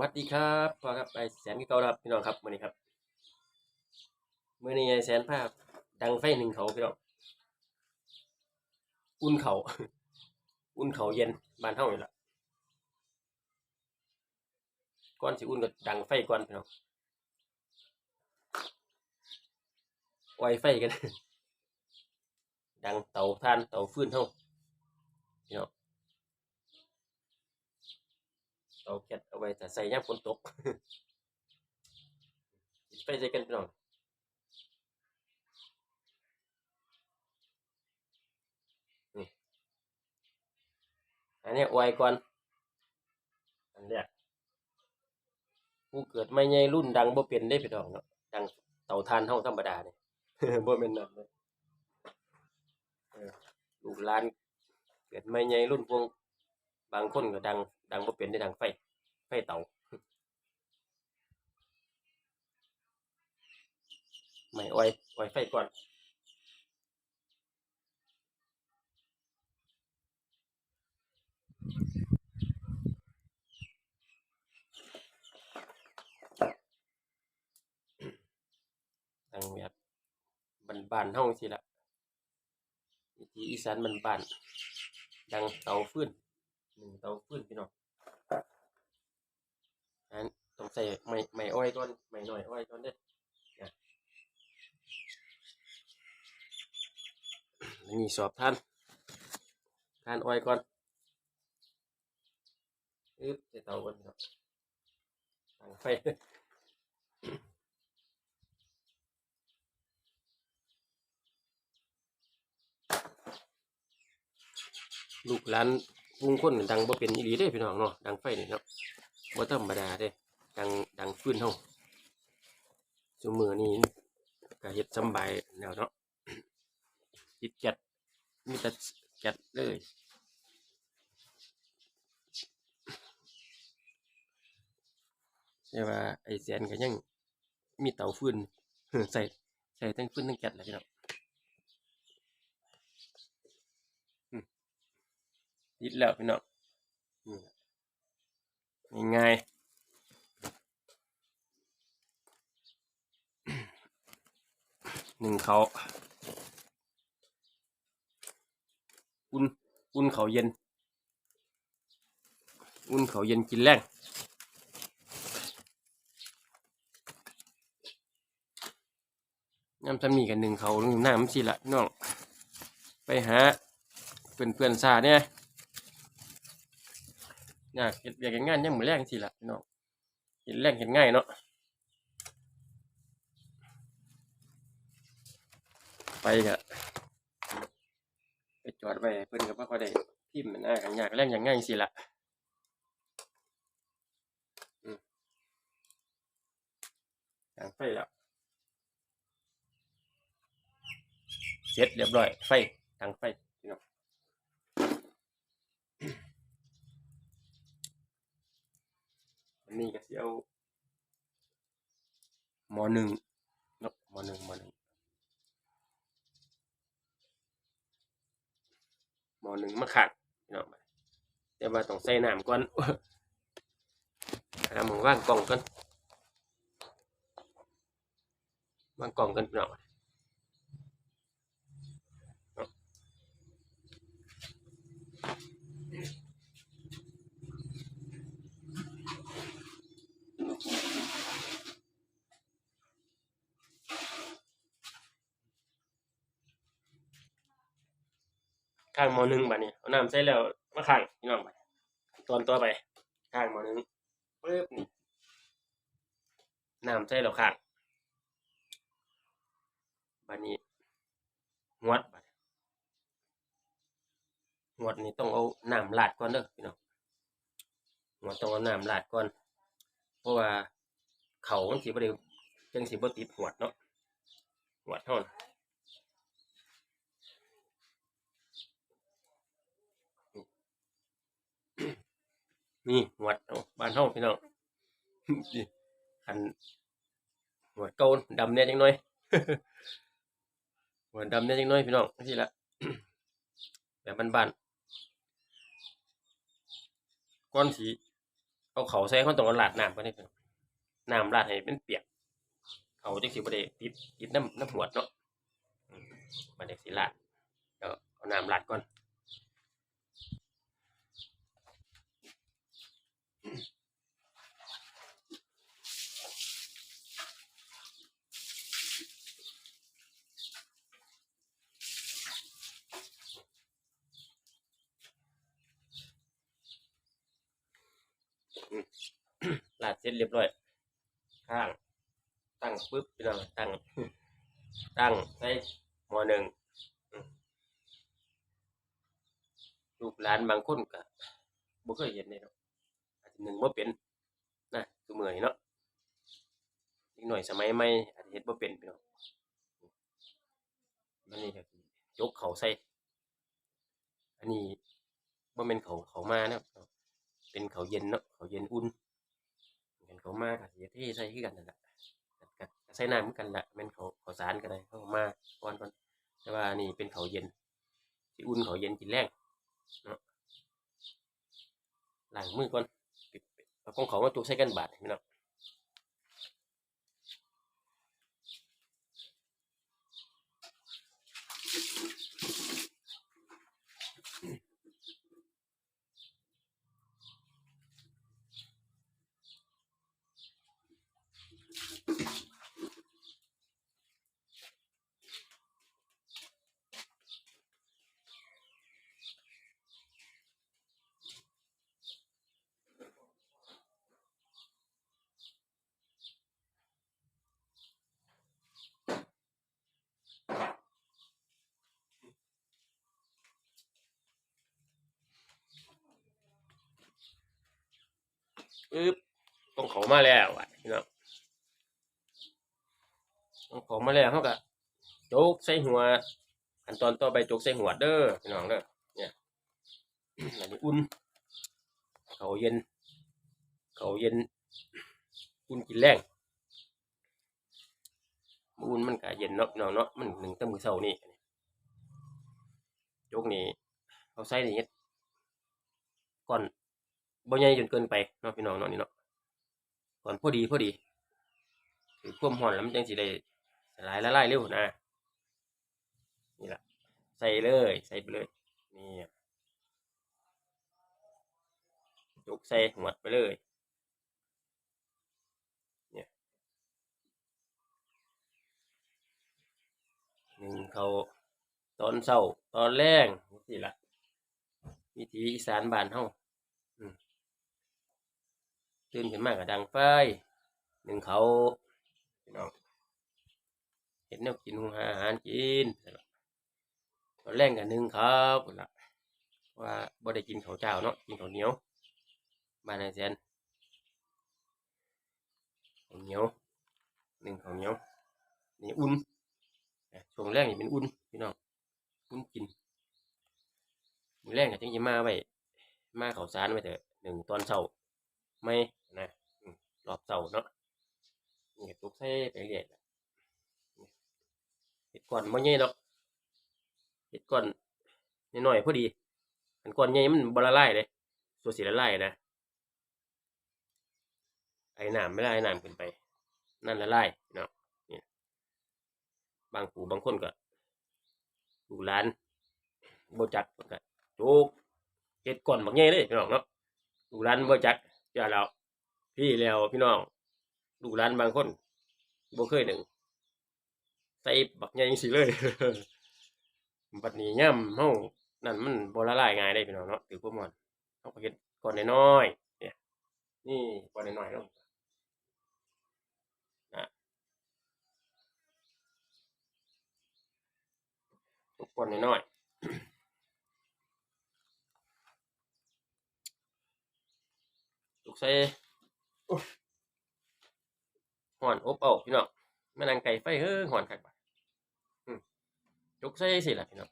วัสดีครับพ่อครับไปแสนกี่เกาแล้วครับพี่น้องครับมื้อนี้ครับมื้อนี้ไอ้แสนภาพดังไฟหนึ่งเขาพี่น้องอุ่นเขาอุ่นเขาเย็นบ้านเฮานี่ละก่อนสิอุ่นก็ดังไฟก่อนพี่น้องไวไฟกัน ดังเตาถ่านเตาฟืนเฮาพี่น้อง เอาแก๊สเอาไว้แต่ใส่ยามฝนตกไฟใส่กันพี่น้องอันนี้ไว้ก่อน อันแรกผู้เกิดไม่ใหญ่รุ่นดังบ่เป็นได้พี่น้องเนาะดังเต่าถ่านเฮาธรรมดาเนี่ยบ่แม่นนั่นเลยลูกหลานเกิดไม่ใหญ่รุ่นพวก บางคนก็ดัง ดังบ่เป็นได้ดังไฟ ไฟเตาไม่อ้อยอ้อยไฟก่อนดังแบบบ้านๆเฮาสิละวิถีอีสานบ้านๆดังเตาฟืน หนึ่งเตาฟืนพี่น้องอันต้องใส่ไม้ไม้อ้อยก่อนไม้หน่อยอ้อยก่อนเด้อนะนี่สอบท่านท่านอ้อยก่อนอึ๊บใส่เตาก่อนครับตั้งไฟลูกหลาน ปุ้งคนดังบ่เป็นอีหลีเด้พี่น้องเนาะดังไฟนี่เนาะบ่ธรรมดาเด้ดังดังฟื้นเฮาซุมื้อนี้ก็เฮ็ดสำบายแล้วเนาะติดแก๊สมีแต่แก๊สเลยแต่ว่าไอ้แสนก็ยังมีเตาฟืนใส่ใส่ทั้งฟืนทั้งแก๊สแหละพี่น้องอืม ติดแล้วพี่น้องนี่แหละง่ายหนึ่งเขาอุ่นอุ่นเขาเย็น อุ่นเขาเย็นกินแรงน้ำทำนี่กันหนึ่งเขาหนึ่งน้ำสิละพี่น้อง ไปหาเพื่อนเพื่อนซาเนี่ย อยากเห็ดเบียกงานยังมือแรงสิละพี่น้องเห็นแรงเห็นง่ายเนาะไปกะไปจอดไว้เพิ่อนก็บ่ค่อได้พิมพ์มันนะกันยากแรงอย่างง่ายสิละอืมทางไฟแล้วเสร็จเรียบร้อยไฟทางไฟพี่ น้องอันนี้ก็สิเอาหมอหนึ่งเนาะหมอหนึ่งหมอหนึ่งหม้อหนึ่งมาขัดพี่น้องแต่ว่าต้องใส่น้ำก่อนน้ำมึงว่างกล่องก่อนว่างกล่องกันพี่น้อง ข้างหมอหนึ่งบัดนี้เอาน้ำใส่แล้วมาขังพี่น้องไปตอนตัวไป ข้างหมอหนึ่งปึ๊บนี่น้ำใส่แล้วข้างบัดนี้งวดบัดงวดนี่ต้องเอาน้ำลาดก่อนเด้อพี่น้องงวดต้องเอาน้ำลาดก่อน เพราะว่าเขามันสิบ่ได้จังสิบ่ติดหวดเนาะหวดเท่านั้นนี่หวดเอาบ้านเฮาพี่น้องหันหวดเกาดำแน่จังน่อยหวดดำแน่จังน่อยพี่น้องนี่ละแบบบ้านๆก้อนสี เอาเขาใส่คนตรงเอาลาดน้ำก็ได้คือน้ำลาดให้เป็นเปียกเขาจังสิบ่ได้ติดติดน้ำน้ำหวดเนาะมมาเด็กสิลาดเดี๋ยวเอาน้ำลาดก่อน ลาดเส ร็จเรียบร้อยข้างตั้งปุ๊บพี่น้องตั้ง ตั้งใส่หม้อหนึ่งลูกหลานบางคนก็บ่เคยเห็นเลยเนาะอาจจะหนึ่งบ่เป็นนะคือเมื่อยเนาะอีกหน่อยสมัยใหม่อาจจะเฮ็ดบ่เป็นพี่น้องมันนี่ก็ยกเขาใส่อันนี้บ่แม่นเขาเขามานะเป็นเขาเย็นเนาะเขาเย็นอุ่น นเขามาก็สิเทใส่คือกันนั่นแหละก็ก็ใส่น้ำเหมือนกันละแม่นเขาเขาสารกันเลยเขามาก่อนก่อนแต่ว่านี่เป็นเขาเย็นที่อุ่นเขาเย็นกินแรงเนาะล้างมือก่อนปิดเอาของเขามาตุกใส่กันบาดพี่น้อง ปึ๊บต้องเขามาแล้วอะพี่น้องต้องเขามาแล้วเขาก็โจกใส่หัวขั้นตอนต่อไปโจกใส่หัวเด้อพี่น้องเด้อเนี่ยอันนี้อุ่นเขาเย็น เขาเย็นอุ่นกินแรงอุ่นมันก็เย็นเนาะพี่น้องเนาะมันหนึ่งตั้งมือเช้านี่โจกนี่เขาใส่นี่เฮ็ดก่อน บ่ใหญ่จนเกินไปเนาะพี่น้องเนาะนี่เนาะก่อนพอดีพอดีถือควมร้อนแล้วมันจังสิได้สลายละลายเร็วนะนี่ละใส่เลย ใส่ไปเลยนี่ยกใส่หมดไปเลยเนี่ยหนึ่งเขาตอนเช้าตอนแรงนี่ละวิถีอีสานบ้านเฮา ตื่นขึ้นมาก็ดังไฟหนึ่งเขาพี่น้องเห็นแนวกินหุงหาอาหารกินตอนแรกกันหนึ่งครับละว่าบ่ได้กินข้าวเจ้าเนาะกินข้าวเหนียวบ้านนายแสนข้าวเหนียวหนึ่งข้าวเหนียวนี่อุ่นช่วงแรกนี่เป็นอุ่นพี่น้องอุ่นกินมือแรกก็จังสิมาไว้มาข้าวสารไว้เถอะหนึ่งตอนเช้าไม่ รอบเสาเนาะนี่ตุกใส่ไปเรื่อยๆล่ะเห็ดก่อนบ่ใหญ่ดอกเห็ดก่อนน้อยพอดี อันก่อนใหญ่มันบละลายเลยตัวสิละลายนะไอ้น้ำไม่ได้ไอ้น้ำขึ้นไป นั่นละลายเนาะนี่บางปู่บางคนก็ดูร้านโบจักก็โจกเห็ดก่อนบักใหญ่เลยพี่น้องเนาะดูร้านโบจักจ้าแล้ว พี่แล้วพี่น้องลูกหลานบางคนบ่เคยหนึ่งใส่บักใหญ่จังซี่เลยบัดนี้ย่ำเฮานั่นมันบ่ละลายง่ายได้พี่น้องเนาะถือความว่าเฮาก็เฮ็ดก่อนน้อยๆเนี่ย นี่ก่อนน้อยๆลงนะกก่อนน้อยๆลูกใส่ โอ้ยฮ้อนอบเอาพี่น้องมานั่งไก่ไฟเฮ้อฮ้อนคักบาดอืมยกใส่สิล่ะพี่น้อง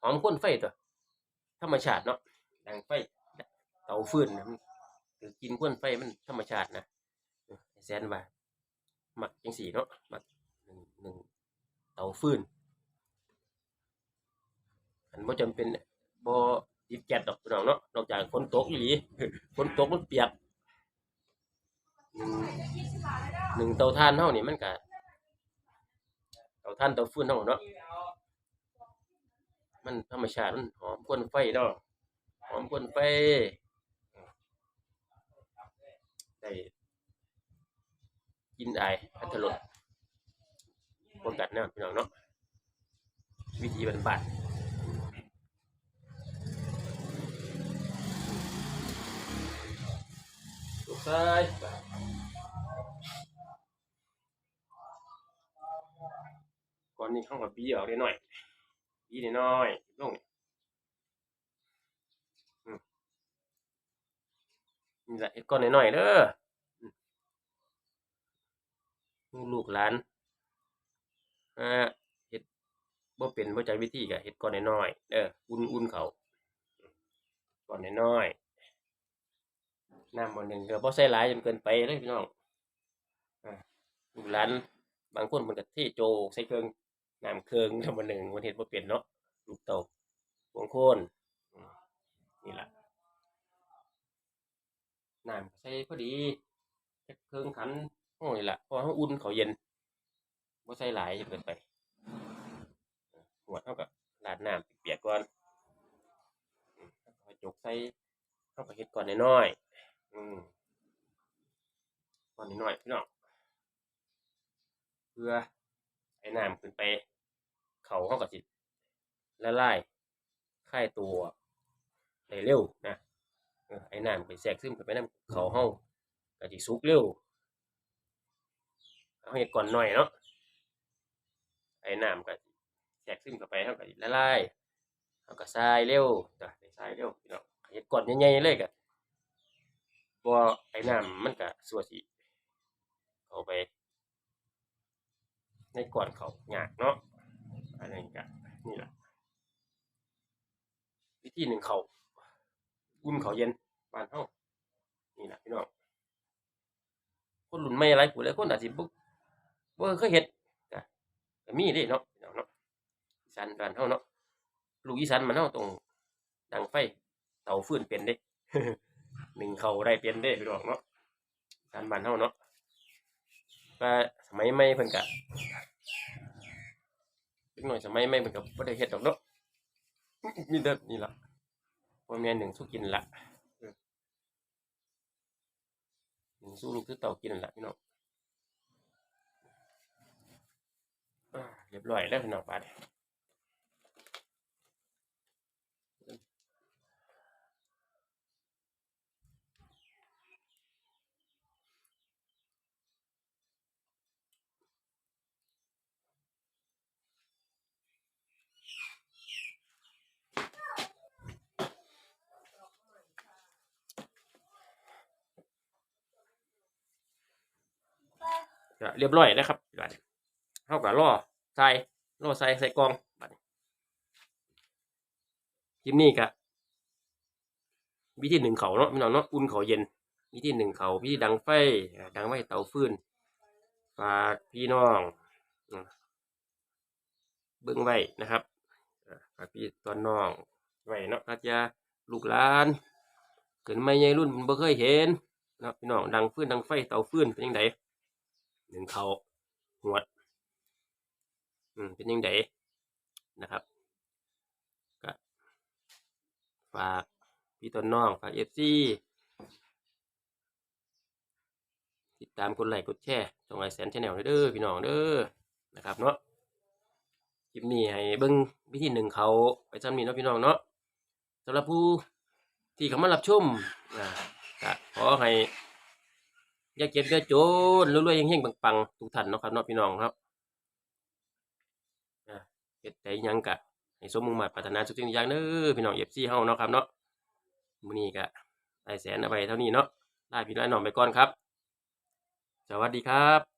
หอมข้นไฟตัวธรรมชาติเนาะดังไฟเตาฟืนนะมันคือกินข้นไฟมันธรรมชาตินะเออแสนว่ามักจังสี่เนาะหมักหนึ่งหนึ่งเตาฟืนอันบ่จำเป็นบ่ติดแก๊สดอกพี่น้องเนาะนอกจากฝนตกอีหลีฝนตกมันเปียก หนึ่งเตาถ่านเฮานี่มันก็เตาถ่านเตาฟืนเฮาเนาะมันธรรมชาติมันหอมควนไฟเนาะหอมควนไฟได้กินไอายพัทรสบนกัดเนาะพี่น้องเนาะวิธีบันบาด ลูกซ้ายก่อนนี้ข้างกับบีออกได้หน่อยบีนิดหน่อยลงนี่แหละเฮ็ดก้อนน้อยๆเด้อลูกหลานอ่าเฮ็ดบ่เป็นบ่ใจวิธีก็เฮ็ดก้อนน้อยๆเด้ออุ่นๆเขาก้อนน้อยๆ น้ำบ่หนึ่งก็บ่ใส่หลายจนเกินไปเลยพี่น้องลูกหลานบางคนเพิ่นก็เทโจกใส่เครื่องน้ำเครื่องน้ำบ่หนึ่งมันเฮ็ดบ่เป็นเนาะลูกเต้าบางคนนี่แหละน้ำใส่พอดีเครื่องขันโอ้นี่ล่ะพราะว่าเราอุ่นเขาเย็นบ่ใส่หลายจนเกินไปหัวเฮาก็ราดน้ำเปียกก่อนจกใส่เฮาก็เฮ็ดก่อนน้อยๆอืม ก่อนน้อยพี่น้องเพื่อให้น้ำขึ้นไป เขาเฮาก็สิละลายคลายตัวได้เร็วนะไอ้น้ำไปแทรกซึมเข้าไปน้ำเขาเฮาก็สิสุกเร็วเอาเฮ็ดก่อนหน่อยเนาะไอ้น้ำก็สิแทรกซึมเข้าไปเฮาก็สิละลายเฮาก็ทรายเร็วจ้ะทรายเร็วพี่น้องเฮ็ดก่อนใหญ่ๆเลยก็บ่ไอ้น้ำมันก็สั่วสิ เข้าไปในก่อนเขาหยากเนาะอันนี้ก็นี่แหละวิธีหนึ่งเขาอุ่นเขาเย็นบานเฮานี่แหละพี่น้องคนรุ่นใหม่หลายผู้หลยคนอาจสิบ่บ่เคยเฮ็ดก็มีเด้เนาะพี่น้องเนาะอีสานบ้านเฮาเนาะลูกอีสานมันเฮาต้องดังไฟเตาฟืนเป็นเด้หนึ่งเขาได้เป็นเด้พี่น้องเนาะอีสานบ้านเฮาเนาะ ก็สมัยไม่เพิ่นกะเล็กน้อยสมัยไม่เพิ่นกะบ่ได้เฮ็ดดอกเนาะมีเด็ดนี่ล่ะบ่แม่นหนึ่งสู้กินละหนึ่งสู้ลูกคือเต่ากินละพี่น้องเรียบร้อยแล้วพี่น้องไป ก็เรียบร้อยแล้วครับบาดเฮาก็รอใส่รอใส่ใส่กล่องบาดนี้คลิปนี้ก็วิธีหนึ่งเขาเนาะพี่น้องเนาะอุ่นเขาเย็นวิธีหนึ่งเขาวิธีดังไฟดังไว้เตาฟืนฝากพี่น้องเบิ่งไว้นะครับฝากพี่ตอนน้องไว้เนาะอาจจะลูกหลานเกิดไม่ใหญ่รุ่นเพิ่นบ่เคยเห็นเนาะพี่น้องดังฟืนดังไฟเตาฟืนเป็นจังได หนึ่งเขาหวด อืมเป็นจังไดนะครับก็ฝากพี่ต้นน้อง ฝาก FC ติดตามกดไลค์กดแชร์ช่องไอแสนชาแนลเด้อพี่น้องเด้อนะครับเนาะคลิปนี้ให้เบิ่งวิธีหนึ่งเขาไปซ้ำนี้เนาะพี่น้องเนาะสำหรับผู้ที่เข้ามารับชมอ่าก็ขอให้ อย่าเก็บอย่าจนรวยๆเฮงปังๆทุกท่านเนาะครับเนาะพี่น้องครับเฮ็ดได้ยังกะให้สมมุ่งมั่นปรารถนาทุกสิ่งอย่างเด้อพี่น้องเอฟซีเฮาเนาะครับเนาะมื้อนี้ก็ไอแสนเอาไปเท่านี้เนาะได้พี่น้องไปก่อนครับ สวัสดีครับ